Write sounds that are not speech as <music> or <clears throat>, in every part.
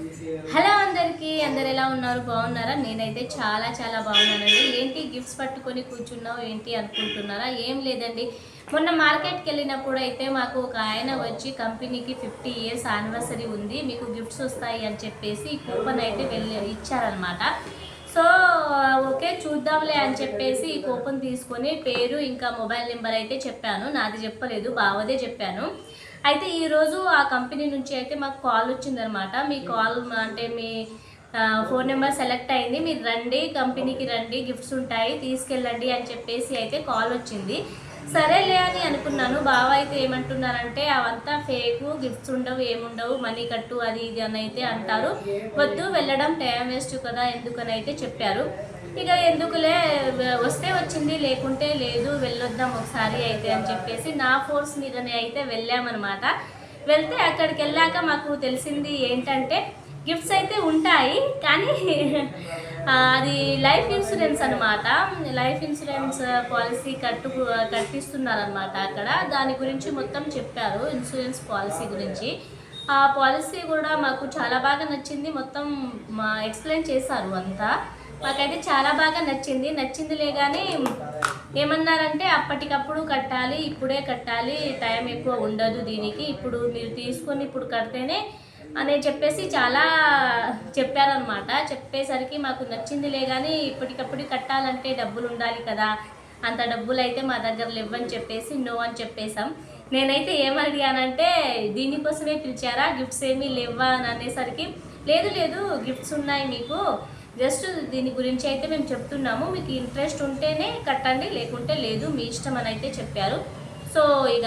Hello అందరికీ అందరు ఎలా ఉన్నారు? బాగున్నారా? నేనైతే చాలా చాలా బాగున్నానండి. ఏంటి గిఫ్ట్స్ పట్టుకొని కూర్చున్నావు? ఏంటి అనుకుంటున్నారా? ఏం లేదండి. మొన్న మార్కెట్కి వెళ్ళినప్పుడు అయితే మాకు ఒక ఆయన వచ్చి కంపెనీకి ఫిఫ్టీ ఇయర్స్ యానివర్సరీ ఉంది. మీకు గిఫ్ట్స్ వస్తాయి అని చెప్పేసి కూపన్ అయితే వెళ్ళి ఇచ్చారనమాట సో ఓకే చూద్దాంలే అని చెప్పేసి ఈ కూపన్ తీసుకొని పేరు ఇంకా మొబైల్ నెంబర్ అయితే చెప్పాను. నాది చెప్పలేదు బావదే చెప్పాను. అయితే ఈరోజు ఆ కంపెనీ నుంచి అయితే మాకు కాల్ వచ్చిందనమాట. మీ కాల్ అంటే మీ ఫోన్ నెంబర్ సెలెక్ట్ అయింది. మీరు రండి కంపెనీకి రండి గిఫ్ట్స్ ఉంటాయి తీసుకెళ్ళండి అని చెప్పేసి అయితే కాల్ వచ్చింది. సరేలే అని అనుకున్నాను. బావ అయితే ఏమంటున్నారంటే అవంతా ఫేకు గిఫ్ట్స్ ఉండవు ఏముండవు మనీ కట్టు అది ఇది అని అయితే అంటారు. వద్దు వెళ్ళడం టైం వేస్ట్ కదా ఎందుకని అయితే చెప్పారు. ఇక ఎందుకులే వస్తే వచ్చింది లేకుంటే లేదు వెళ్ళొద్దాం ఒకసారి అయితే అని చెప్పేసి నా ఫోర్స్ మీదనే అయితే వెళ్ళామన్నమాట. వెళ్తే అక్కడికి వెళ్ళాక మాకు తెలిసింది ఏంటంటే గిఫ్ట్స్ అయితే ఉంటాయి కానీ అది లైఫ్ ఇన్సూరెన్స్ అనమాట లైఫ్ ఇన్సూరెన్స్ పాలసీ కట్టు కట్టిస్తున్నారనమాట అక్కడ. దాని గురించి మొత్తం చెప్పారు ఇన్సూరెన్స్ పాలసీ గురించి. ఆ పాలసీ కూడా మాకు చాలా బాగా నచ్చింది. మొత్తం ఎక్స్ప్లెయిన్ చేశారు అంతా. మాకైతే చాలా బాగా నచ్చింది. నచ్చిందిలే కానీ ఏమన్నారంటే అప్పటికప్పుడు కట్టాలి ఇప్పుడే కట్టాలి టైం ఎక్కువ ఉండదు దీనికి. ఇప్పుడు మీరు తీసుకొని ఇప్పుడు కడితేనే అని చెప్పేసి చాలా చెప్పారనమాట చెప్పేసరికి మాకు నచ్చిందిలే కానీ ఇప్పటికప్పుడు కట్టాలంటే డబ్బులు ఉండాలి కదా. అంత డబ్బులు అయితే మా దగ్గర లేవని చెప్పేసి నో అని చెప్పేసాం నేనైతే ఏమడిగానంటే దీనికోసమే పిలిచారా? గిఫ్ట్స్ ఏమీ లేవా? అని అనేసరికి లేదు లేదు గిఫ్ట్స్ ఉన్నాయి మీకు. జస్ట్ దీని గురించి అయితే మేము చెప్తున్నాము. మీకు ఇంట్రెస్ట్ ఉంటేనే కట్టండి లేకుంటే లేదు మీ ఇష్టం అని అయితే చెప్పారు. సో ఇక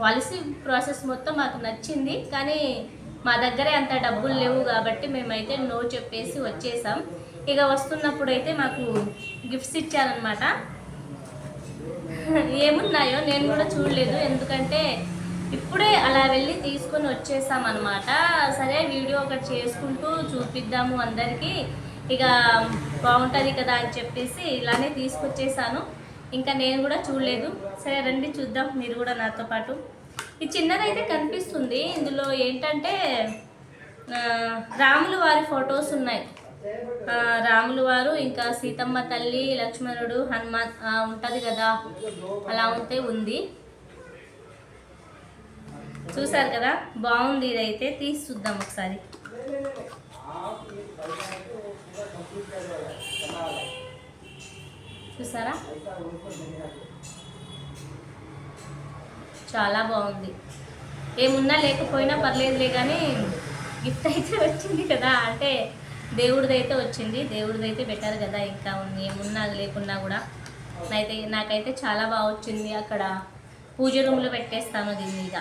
పాలసీ ప్రాసెస్ మొత్తం మాకు నచ్చింది. కానీ మా దగ్గరే అంత డబ్బులు లేవు కాబట్టి మేమైతే నో చెప్పేసి వచ్చేసాం. ఇక వస్తున్నప్పుడు అయితే మాకు గిఫ్ట్స్ ఇచ్చారనమాట ఏమున్నాయో నేను కూడా చూడలేదు. ఎందుకంటే ఇప్పుడే అలా వెళ్ళి తీసుకొని వచ్చేసాం అనమాట సరే వీడియో ఒకటి చేసుకుంటూ చూపిద్దాము అందరికీ. ఇక బాగుంటుంది కదా అని చెప్పేసి ఇలానే తీసుకొచ్చేసాను. ఇంకా నేను కూడా చూడలేదు. సరే రండి చూద్దాం. మీరు కూడా నాతో పాటు. ఈ చిన్నదైతే కనిపిస్తుంది. ఇందులో ఏంటంటే రాములు వారి ఫొటోస్ ఉన్నాయి. రాములు వారు ఇంకా సీతమ్మ తల్లి లక్ష్మణుడు హనుమాన్ ఉంటుంది కదా. అలా ఉంటే ఉంది. చూసారు కదా? బాగుంది ఇదైతే. తీసి చూద్దాం ఒకసారి. చూసారా? చాలా బాగుంది. ఏమున్నా లేకపోయినా పర్లేదులే కానీ గిఫ్ట్ అయితే వచ్చింది కదా. అంటే దేవుడిదైతే వచ్చింది. దేవుడిదైతే బెటర్ కదా. ఇంకా ఉంది ఏమున్నా లేకున్నా కూడా. అయితే నాకైతే చాలా బాగా వచ్చింది అక్కడ. పూజ రూమ్లో పెట్టేస్తాను దీని మీద.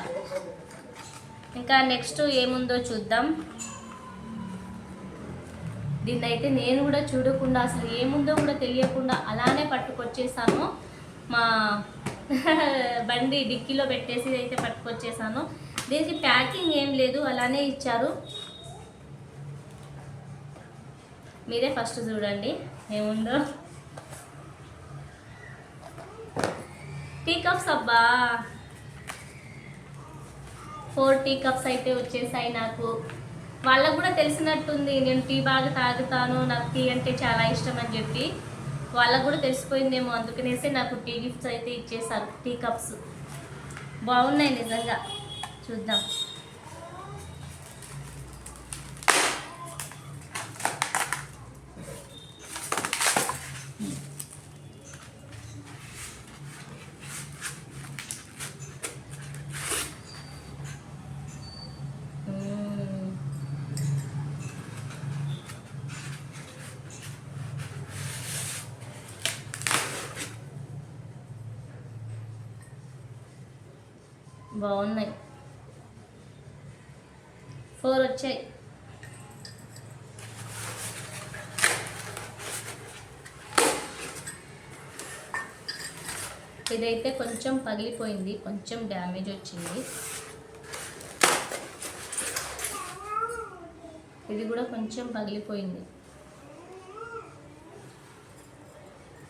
ఇంకా నెక్స్ట్ ఏముందో చూద్దాం. దీన్ని అయితే నేను కూడా చూడకుండా అసలు ఏముందో కూడా తెలియకుండా అలానే పట్టుకొచ్చేసాను. మా <laughs> బండి డిక్కీలో పెట్టేసి అయితే పట్టుకొచ్చేసాను. దీనికి ప్యాకింగ్ ఏం లేదు అలానే ఇచ్చారు. మీరే ఫస్ట్ చూడండి ఏముందో. టీ కప్స్ అబ్బా. ఫోర్ టీ కప్స్ అయితే వచ్చేసాయి నాకు. వాళ్ళకు కూడా తెలిసినట్టుంది నేను టీ బాగా తాగుతాను నాకు టీ అంటే చాలా ఇష్టం అని చెప్పి. వాళ్ళకు కూడా తెలిసిపోయిందేమో అందుకనేసి నాకు టీ గిఫ్ట్స్ అయితే ఇచ్చేసారు టీ కప్స్ బాగున్నాయి నిజంగా. చూద్దాం. బాగున్నాయి. ఫోర్ వచ్చాయి. ఇదైతే కొంచెం పగిలిపోయింది కొంచెం డ్యామేజ్ వచ్చింది. ఇది కూడా కొంచెం పగిలిపోయింది.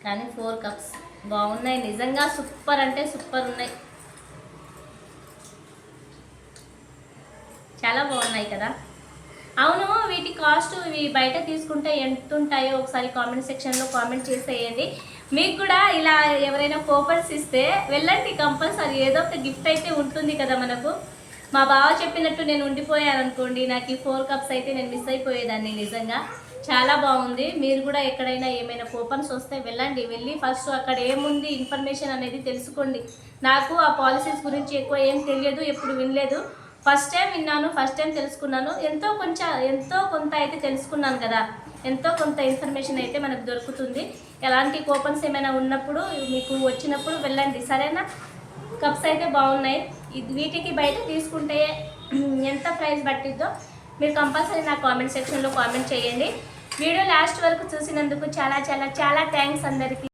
కానీ ఫోర్ కప్స్ బాగున్నాయి. నిజంగా సూపర్ అంటే సూపర్ ఉన్నాయి. చాలా బాగున్నాయి కదా. అవును వీటి కాస్ట్ ఇవి బయట తీసుకుంటే ఎంత ఉంటాయో ఒకసారి కామెంట్ సెక్షన్లో కామెంట్ చేసేయండి. మీకు కూడా ఇలా ఎవరైనా కూపన్స్ ఇస్తే వెళ్ళండి కంపల్సరీ ఏదో ఒక గిఫ్ట్ అయితే ఉంటుంది కదా మనకు. మా బావ చెప్పినట్టు నేను ఉండిపోయాను అనుకోండి. నాకు ఈ ఫోర్ కప్స్ అయితే నేను మిస్ అయిపోయేదాన్ని నిజంగా. చాలా బాగుంది. మీరు కూడా ఎక్కడైనా ఏమైనా కూపన్స్ వస్తే వెళ్ళండి. వెళ్ళి ఫస్ట్ అక్కడ ఏముంది ఇన్ఫర్మేషన్ అనేది తెలుసుకోండి. నాకు ఆ పాలసీస్ గురించి ఎక్కువ ఏం తెలియదు ఎప్పుడు వినలేదు. ఫస్ట్ టైం విన్నాను ఫస్ట్ టైం తెలుసుకున్నాను. ఎంతో కొంచెం ఎంతో కొంత అయితే తెలుసుకున్నాను కదా. ఎంతో కొంత ఇన్ఫర్మేషన్ అయితే మనకు దొరుకుతుంది. ఎలాంటి కూపన్స్ ఏమైనా ఉన్నప్పుడు మీకు వచ్చినప్పుడు వెళ్ళండి. సరేనా? కప్స్ అయితే బాగున్నాయి. ఇది వీటికి బయట తీసుకుంటే <clears throat> ఎంత ప్రైస్ పట్టిద్దో మీరు కంపల్సరీ నా కామెంట్ సెక్షన్లో కామెంట్ చేయండి. వీడియో లాస్ట్ వరకు చూసినందుకు చాలా చాలా చాలా థ్యాంక్స్ అందరికీ.